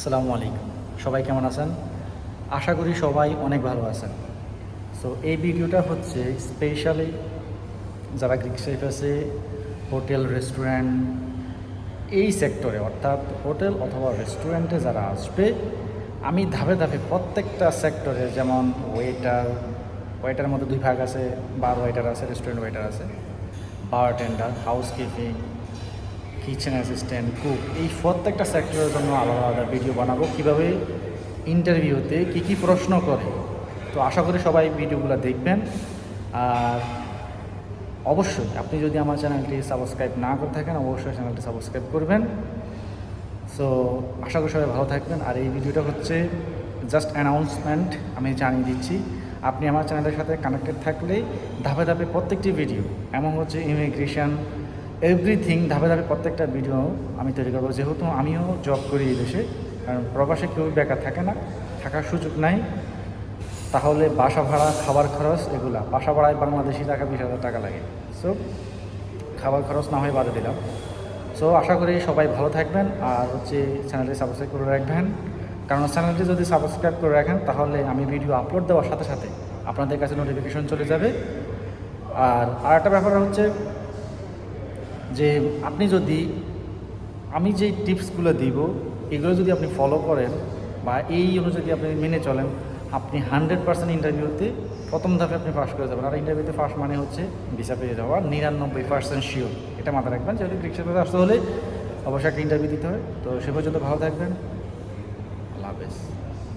আসসালামু আলাইকুম। সবাই কেমন আছেন? আশা করি সবাই অনেক ভালো আছেন। সো এই ভিডিওটা হচ্ছে স্পেশালি যারা গ্রিক শেফ আছে হোটেল রেস্টুরেন্ট এই সেক্টরে অর্থাৎ হোটেল অথবা রেস্টুরেন্টে যারা আসবে, আমি ধাপে ধাপে প্রত্যেকটা সেক্টরে যেমন ওয়েটার ওয়েটারের মধ্যে দুই ভাগ আছে বার ওয়েটার আছে রেস্টুরেন্ট ওয়েটার আছে bartender housekeeping kitchen assistant cook এই প্রত্যেকটা সেক্টরের জন্য আলাদা আলাদা ভিডিও বানাবো। কীভাবে ইন্টারভিউতে কী কী প্রশ্ন করে? তো আশা করি সবাই ভিডিওগুলো দেখবেন। আর অবশ্যই আপনি যদি আমার চ্যানেলটি সাবস্ক্রাইব না করে থাকেন, অবশ্যই চ্যানেলটি সাবস্ক্রাইব করবেন। সো আশা করি সবাই ভালো থাকবেন। আর এই ভিডিওটা হচ্ছে জাস্ট অ্যানাউন্সমেন্ট আমি জানিয়ে দিচ্ছি। আপনি আমার চ্যানেলের সাথে কানেক্টেড থাকলেই ধাপে ধাপে প্রত্যেকটি ভিডিও এমন হচ্ছে ইমিগ্রেশন এভরিথিং ধাপে ধাপে প্রত্যেকটা ভিডিও আমি তৈরি করব। যেহেতু আমিও জব করি এই দেশে, কারণ প্রবাসে কেউ বেকার থাকে না, থাকার সুযোগ নাই। তাহলে বাসা ভাড়া, খাবার খরচ এগুলা। বাসা ভাড়ায় বাংলাদেশি টাকা, বিশ হাজার টাকা লাগে। সো খাবার খরচ না হয় বাদে দিলাম। সো আশা করি সবাই ভালো থাকবেন। আর হচ্ছে চ্যানেলটি সাবস্ক্রাইব করে রাখবেন। কারণ চ্যানেলটি যদি সাবস্ক্রাইব করে রাখেন, তাহলে আমি ভিডিও আপলোড দেওয়ার সাথে সাথে আপনাদের কাছে নোটিফিকেশন চলে যাবে। আর আরেকটা ব্যাপার হচ্ছে যে আপনি যদি, আমি যে টিপসগুলো দিব, এগুলো যদি আপনি ফলো করেন বা এই অনুযায়ী আপনি মেনে চলেন, আপনি হান্ড্রেড পার্সেন্ট ইন্টারভিউতে প্রথম ধাপে আপনি পাস করে যাবেন। আর ইন্টারভিউতে ফার্স্ট মানে হচ্ছে ভিসা পেয়ে যাওয়া, নিরানব্বই পার্সেন্ট শিওর এটা মাথায় রাখবেন, যেহেতু রিক্সাতে আসতে হলে অবশ্যই একটা ইন্টারভিউ দিতে হয়। তো সে পর্যন্ত ভালো থাকবেন। আল্লাহ হাফেজ।